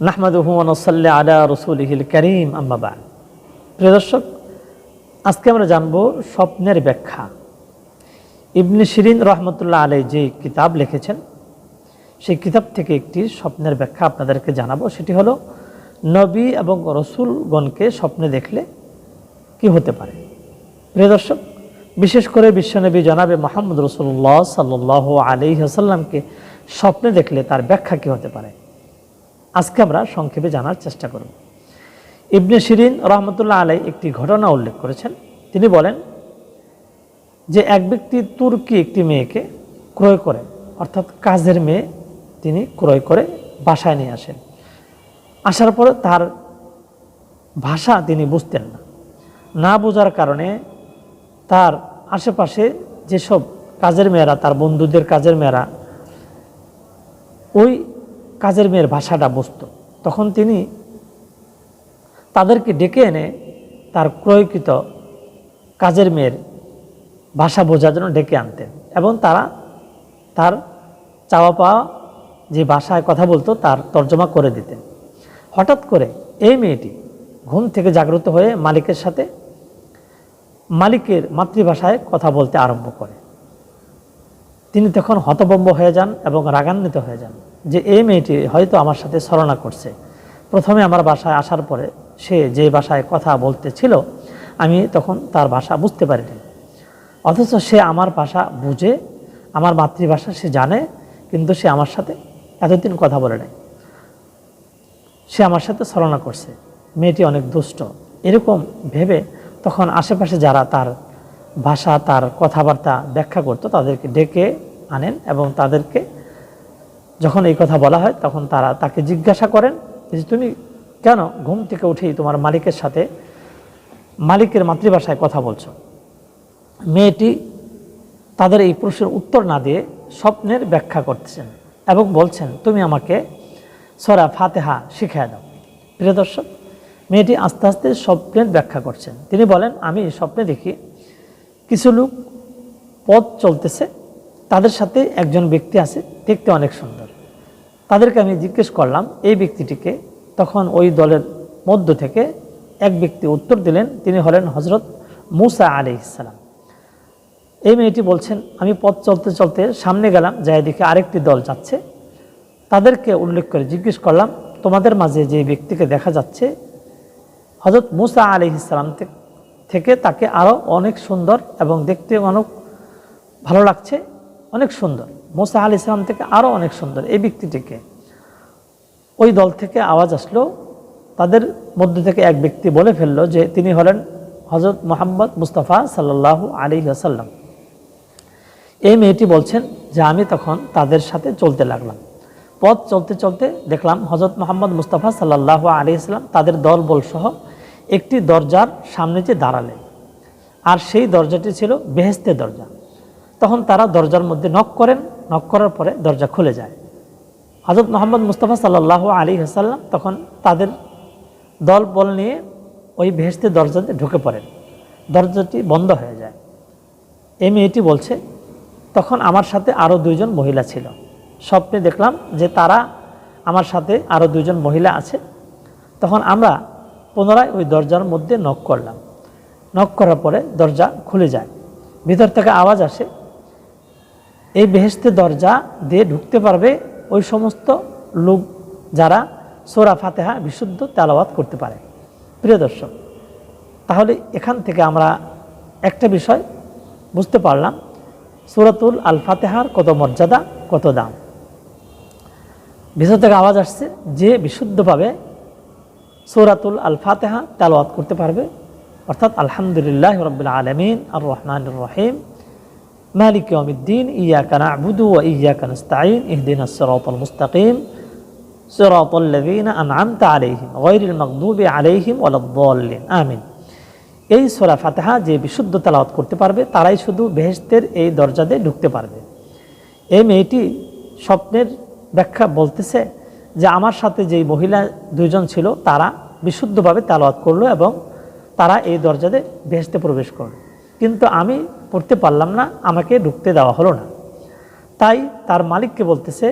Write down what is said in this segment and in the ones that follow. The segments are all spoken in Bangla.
নাহমাদুহমনসল্লা আলা রসুলহিল করিম আম্মাবা প্রিয় দর্শক, আজকে আমরা জানব স্বপ্নের ব্যাখ্যা। ইবনে শিরিন রহমতুল্লাহ আলাই যে কিতাব লিখেছেন, সেই কিতাব থেকে একটি স্বপ্নের ব্যাখ্যা আপনাদেরকে জানাব। সেটি হলো, নবী এবং রসুলগণকে স্বপ্নে দেখলে কি হতে পারে? প্রিয় দর্শক, বিশেষ করে বিশ্বনবী জনাবে মোহাম্মদ রসুল্লাহ সাল্লাহ আলি হাসাল্লামকে স্বপ্নে দেখলে তার ব্যাখ্যা কি হতে পারে? আজকে আমরা সংক্ষেপে জানার চেষ্টা করব। ইবনে শিরিন রহমতুল্লাহ আলাই একটি ঘটনা উল্লেখ করেছেন। তিনি বলেন যে এক ব্যক্তি তুর্কি একটি মেয়েকে ক্রয় করে, অর্থাৎ কাজের মেয়ে তিনি ক্রয় করে বাসায় নিয়ে আসেন। আসার পরে তার ভাষা তিনি বুঝতেন না। না বোঝার কারণে তার আশেপাশে যেসব কাজের মেয়েরা, তার বন্ধুদের কাজের মেয়েরা, ওই কাজের মেয়ের ভাষাটা বুঝত। তখন তিনি তাদেরকে ডেকে এনে তার ক্রয়কৃত কাজের মেয়ের ভাষা বোঝার জন্য ডেকে আনতেন এবং তারা তার চাওয়া পাওয়া যে ভাষায় কথা বলতো তার তর্জমা করে দিতেন। হঠাৎ করে এই মেয়েটি ঘুম থেকে জাগ্রত হয়ে মালিকের সাথে মালিকের মাতৃভাষায় কথা বলতে আরম্ভ করে। তিনি তখন হতবম্ব হয়ে যান এবং রাগান্বিত হয়ে যান। যে এই মেয়েটি হয়তো আমার সাথে ছলনা করছে। প্রথমে আমার বাসায় আসার পরে সে যে ভাষায় কথা বলতে ছিল আমি তখন তার ভাষা বুঝতে পারিনি। অথচ সে আমার ভাষা বুঝে, আমার মাতৃভাষা সে জানে, কিন্তু সে আমার সাথে এতদিন কথা বলে নাই। সে আমার সাথে ছলনা করছে। মেয়েটি অনেক দুষ্ট। এরকম ভেবে তখন আশেপাশে যারা তার ভাষা, তার কথাবার্তা ব্যাখ্যা করতো, তাদেরকে ডেকে আনেন এবং তাদেরকে যখন এই কথা বলা হয়, তখন তারা তাকে জিজ্ঞাসা করেন যে, তুমি কেন ঘুম থেকে উঠেই তোমার মালিকের সাথে, মালিকের মাতৃভাষায় কথা বলছো? মেয়েটি তাদের এই প্রশ্নের উত্তর না দিয়ে স্বপ্নের ব্যাখ্যা করতেছেন এবং বলছেন, তুমি আমাকে সরা ফাতেহা শিখিয়ে দাও। প্রিয় দর্শক, মেয়েটি আস্তে আস্তে স্বপ্নের ব্যাখ্যা করছেন। তিনি বলেন, আমি স্বপ্নে দেখি কিছু লোক পথ চলতেছে, তাদের সাথে একজন ব্যক্তি আছে, দেখতে অনেক সুন্দর। তাদেরকে আমি জিজ্ঞেস করলাম, এই ব্যক্তিটিকে? তখন ওই দলের মধ্য থেকে এক ব্যক্তি উত্তর দিলেন, তিনি হলেন হজরত মুসা আলি ইসালাম এই মেয়েটি বলছেন, আমি পথ চলতে চলতে সামনে গেলাম, যাই এদিকে আরেকটি দল যাচ্ছে। তাদেরকে উল্লেখ করে জিজ্ঞেস করলাম, তোমাদের মাঝে যে ব্যক্তিকে দেখা যাচ্ছে? হজরত মুসা আলি ইসলাম থেকে তাকে আরও অনেক সুন্দর এবং দেখতে অনেক ভালো লাগছে। অনেক সুন্দর। মোসা আলি ইসলাম থেকে আরও অনেক সুন্দর। এই ব্যক্তিটিকে ওই দল থেকে আওয়াজ আসলো, তাদের মধ্যে থেকে এক ব্যক্তি বলে ফেলল যে তিনি হলেন হজরত মোহাম্মদ মুস্তফা সাল্লাহ আলী আসাল্লাম এই মেয়েটি বলছেন যে আমি তখন তাদের সাথে চলতে লাগলাম। পথ চলতে চলতে দেখলাম হজরত মোহাম্মদ মুস্তাফা সাল্লাহ আলী ইসলাম তাদের দল বলসহ একটি দরজার সামনে যে দাঁড়ালেন। আর সেই দরজাটি ছিল বেহেস্তের দরজা। তখন তারা দরজার মধ্যে নক করেন নক করার পরে দরজা খুলে যায়। হজরত মোহাম্মদ মুস্তফা সাল্লাহ আলী হাসাল্লাম তখন তাদের দল বল নিয়ে ওই বেহেস্তের দরজাতে ঢুকে পড়েন। দরজাটি বন্ধ হয়ে যায়। এই মেয়েটি বলছে, তখন আমার সাথে আরও দুইজন মহিলা ছিল। স্বপ্নে দেখলাম যে তারা আমার সাথে আরও দুইজন মহিলা আছে। তখন আমরা পুনরায় ওই দরজার মধ্যে নক করলাম। নক করার পরে দরজা খুলে যায়। ভিতর থেকে আওয়াজ আসে এই বেহেস্তে দরজা দিয়ে ঢুকতে পারবে ওই সমস্ত লোক যারা সোরা ফাতেহা বিশুদ্ধ তেলাওয়াত করতে পারে। প্রিয় দর্শক, তাহলে এখান থেকে আমরা একটা বিষয় বুঝতে পারলাম, সুরাতুল আল ফাতেহার কত মর্যাদা, কত দাম। ভিতর থেকে আওয়াজ আসছে যে বিশুদ্ধভাবে সৌরাতুল আল ফাতেহা তেলাওয়াত করতে পারবে। অর্থাৎ আলহামদুলিল্লাহ রবিল আলমিন আর রহমান রহিম। মালিক ইয়মিদ্দিন ইয়াকা নাবুদু ও ইয়াকা নাস্তাইন ইহদিন সিরাতাল মুস্তাকিম, সিরাতাল লাযীনা আন'আমতা আলাইহিম গায়রিল মাগদুবি আলাইহিম ওয়ালাদ-দাল্লিন আমিন। এই সূরা ফাতিহা যে বিশুদ্ধ তেলাওয়াত করতে পারবে, তারাই শুধু বেহেশতের এই দরজাতে ঢুকতে পারবে। এই মেয়েটি স্বপ্নের ব্যাখ্যা বলতেছে যে, আমার সাথে যেই মহিলা দুজন ছিল, তারা বিশুদ্ধভাবে তালাওয়াত করল এবং তারা এই দরজাতে বেহেস্তে প্রবেশ করল। কিন্তু আমি পড়তে পারলাম না, আমাকে ঢুকতে দেওয়া হলো না। তাই তার মালিককে বলতেছে,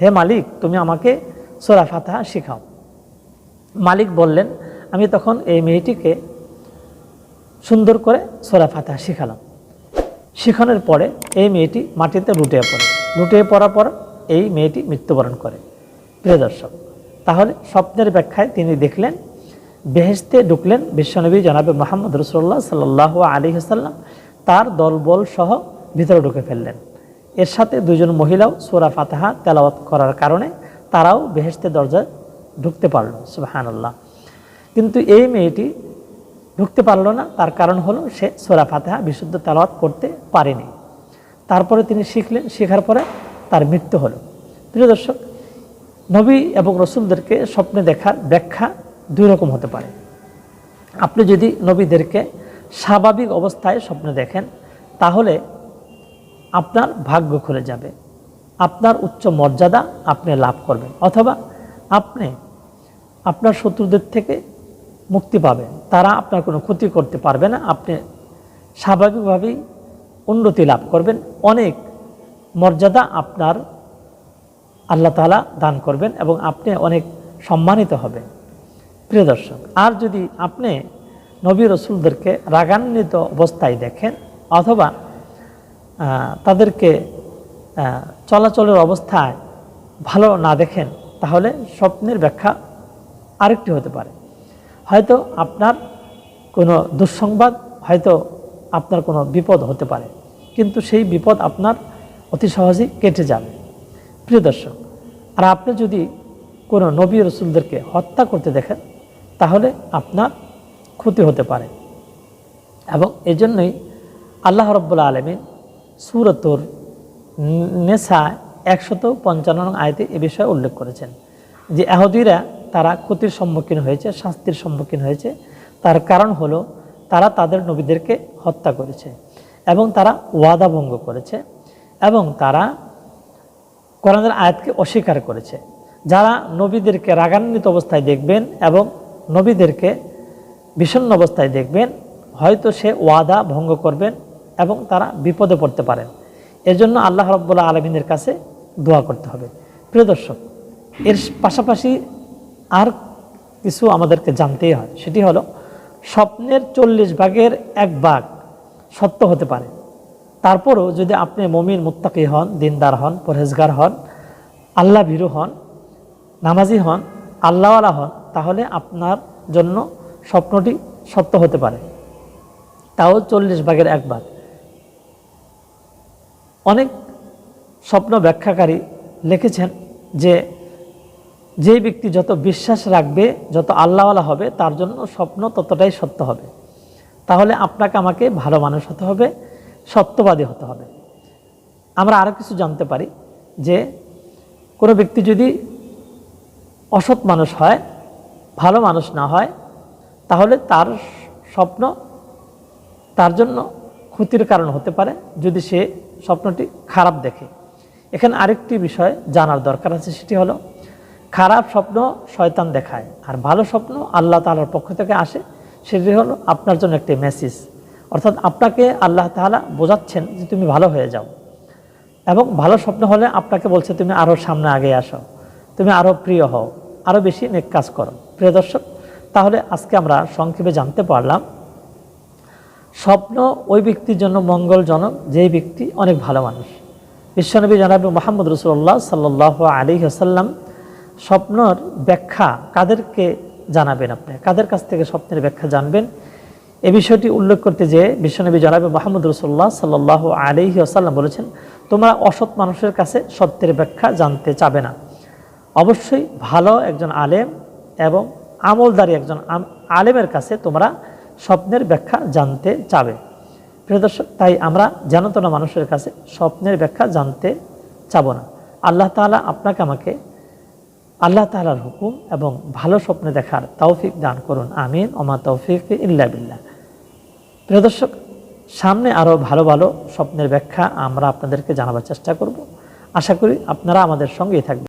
হে মালিক, তুমি আমাকে সোরা ফাতাহা শেখাও। মালিক বললেন, আমি তখন এই মেয়েটিকে সুন্দর করে সোরা ফাতাহা শিখালাম। শিখানোর পরে এই মেয়েটি মাটিতে লুটিয়ে পড়ে। লুটিয়ে পড়ার পর এই মেয়েটি মৃত্যুবরণ করে। প্রিয় দর্শক, তাহলে স্বপ্নের ব্যাখ্যায় তিনি দেখলেন বেহেস্তে ঢুকলেন বিশ্বনবী জনাবে মোহাম্মদ রসুল্লাহ সাল্লাহ আলী হাসাল্লাম তার দলবল সহ ভিতরে ঢুকে ফেললেন। এর সাথে দুজন মহিলাও সোরা ফাতাহা তেলাওয়াত করার কারণে তারাও বেহেস্তে দরজায় ঢুকতে পারল সুবাহান্লাহ কিন্তু এই মেয়েটি ঢুকতে পারল না, তার কারণ হলো সে সোরা ফাতেহা বিশুদ্ধ তেলাওয়াত করতে পারেনি। তারপরে তিনি শিখলেন, শেখার পরে তার মৃত্যু হলো। প্রিয় দর্শক, নবী এবং রসুলদেরকে স্বপ্নে দেখার ব্যাখ্যা দুই রকম হতে পারে। আপনি যদি নবীদেরকে স্বাভাবিক অবস্থায় স্বপ্নে দেখেন, তাহলে আপনার ভাগ্য খুলে যাবে। আপনার উচ্চ মর্যাদা আপনি লাভ করবেন। অথবা আপনি আপনার শত্রুদের থেকে মুক্তি পাবেন। তারা আপনার কোনো ক্ষতি করতে পারবে না। আপনি স্বাভাবিকভাবেই উন্নতি লাভ করবেন। অনেক মর্যাদা আপনার আল্লাহ তালা দান করবেন এবং আপনি অনেক সম্মানিত হবেন। প্রিয় দর্শক, আর যদি আপনি নবী রসুলদেরকে রাগান্বিত অবস্থায় দেখেন অথবা তাদেরকে চলাচলের অবস্থায় ভালো না দেখেন, তাহলে স্বপ্নের ব্যাখ্যা আরেকটি হতে পারে। হয়তো আপনার কোনো দুঃসংবাদ, হয়তো আপনার কোনো বিপদ হতে পারে, কিন্তু সেই বিপদ আপনার অতি সহজেই কেটে যাবে। প্রিয় দর্শক, আর আপনি যদি কোনো নবী রসুলদেরকে হত্যা করতে দেখেন তাহলে আপনার ক্ষতি হতে পারে। এবং এজন্যই আল্লাহ রব্বুল্লা আলমিন সুরতুর নেশা একশত পঞ্চান্ন আয়তে এ বিষয়ে উল্লেখ করেছেন যে, এহদিরা তারা ক্ষতির সম্মুখীন হয়েছে, শাস্তির সম্মুখীন হয়েছে। তার কারণ হলো তারা তাদের নবীদেরকে হত্যা করেছে এবং তারা ওয়াদা ভঙ্গ করেছে এবং তারা কোরআনের আয়াতকে অস্বীকার করেছে। যারা নবীদেরকে রাগান্বিত অবস্থায় দেখবেন এবং নবীদেরকে বিষণ্ণ অবস্থায় দেখবেন, হয়তো সে ওয়াদা ভঙ্গ করবেন এবং তারা বিপদে পড়তে পারেন। এর জন্য আল্লাহ রব্বুল্লাহ আলমিনের কাছে দোয়া করতে হবে। প্রিয় দর্শক, এর পাশাপাশি আর কিছু আমাদেরকে জানতেই হয়। সেটি হলো, স্বপ্নের চল্লিশ ভাগের এক ভাগ সত্য হতে পারে। তারপরও যদি আপনি মমিন, মুত্তাকি হন, দিনদার হন, পরহেজগার হন, আল্লাহ ভীরু হন, নামাজি হন, আল্লাহওয়ালা হন তাহলে আপনার জন্য স্বপ্নটি সত্য হতে পারে। তাও চল্লিশ ভাগের এক ভাগ। অনেক স্বপ্ন ব্যাখ্যাকারী লিখেছেন যে যে ব্যক্তি যত বিশ্বাস রাখবে, যত আল্লাহওয়ালা হবে, তার জন্য স্বপ্ন ততটাই সত্য হবে। তাহলে আপনাকে আমাকে ভালো মানুষ হতে হবে, সত্যবাদী হতে হবে। আমরা আরও কিছু জানতে পারি যে, কোনো ব্যক্তি যদি অসৎ মানুষ হয় ভালো মানুষ না হয়, তাহলে তার স্বপ্ন তার জন্য ক্ষতির কারণ হতে পারে যদি সে স্বপ্নটি খারাপ দেখে। এখানে আরেকটি বিষয় জানার দরকার আছে, সেটি হলো খারাপ স্বপ্ন শয়তান দেখায়, আর ভালো স্বপ্ন আল্লাহ তালার পক্ষ থেকে আসে, সেটি হলো আপনার জন্য একটি মেসেজ অর্থাৎ আপনাকে আল্লাহ তাআলা বোঝাচ্ছেন যে তুমি ভালো হয়ে যাও, এবং ভালো স্বপ্ন হলে আপনাকে বলছে, তুমি আরও সামনে আগে আসো, তুমি আরও প্রিয় হও আরও বেশি নেক কাজ করো। প্রিয় দর্শক, তাহলে আজকে আমরা সংক্ষেপে জানতে পারলাম, স্বপ্ন ওই ব্যক্তির জন্য মঙ্গলজনক, যেই ব্যক্তি অনেক ভালো মানুষ। বিশ্বনবী জানাবি মোহাম্মদ রসুল্লাহ সাল্লাহ আলী হাসাল্লাম স্বপ্নর ব্যাখ্যা কাদেরকে জানাবেন আপনি? কাদের কাছ থেকে স্বপ্নের ব্যাখ্যা জানবেন? এ বিষয়টি উল্লেখ করতে যে বিশ্বনবী জানাবি মোহাম্মদ রসুল্লাহ সাল্লাহ আলী আসাল্লাম বলেছেন, তোমরা অসৎ মানুষের কাছে সত্যের ব্যাখ্যা জানতে চাবে না। অবশ্যই ভালো একজন আলেম এবং আমলদারি একজন আলেমের কাছে তোমরা স্বপ্নের ব্যাখ্যা জানতে চাবে। প্রিয় দর্শক, তাই আমরা জানতো না মানুষের কাছে স্বপ্নের ব্যাখ্যা জানতে চাব না। আল্লাহ তাআলা আপনাকে আমাকে, আল্লাহ তাআলার হুকুম এবং ভালো স্বপ্নে দেখার তৌফিক দান করুন। আমিন। ওমা তৌফিক ইল্লা বিল্লাহ। প্রিয় দর্শক, সামনে আরও ভালো ভালো স্বপ্নের ব্যাখ্যা আমরা আপনাদেরকে জানাবার চেষ্টা করব। আশা করি আপনারা আমাদের সঙ্গেই থাকবেন।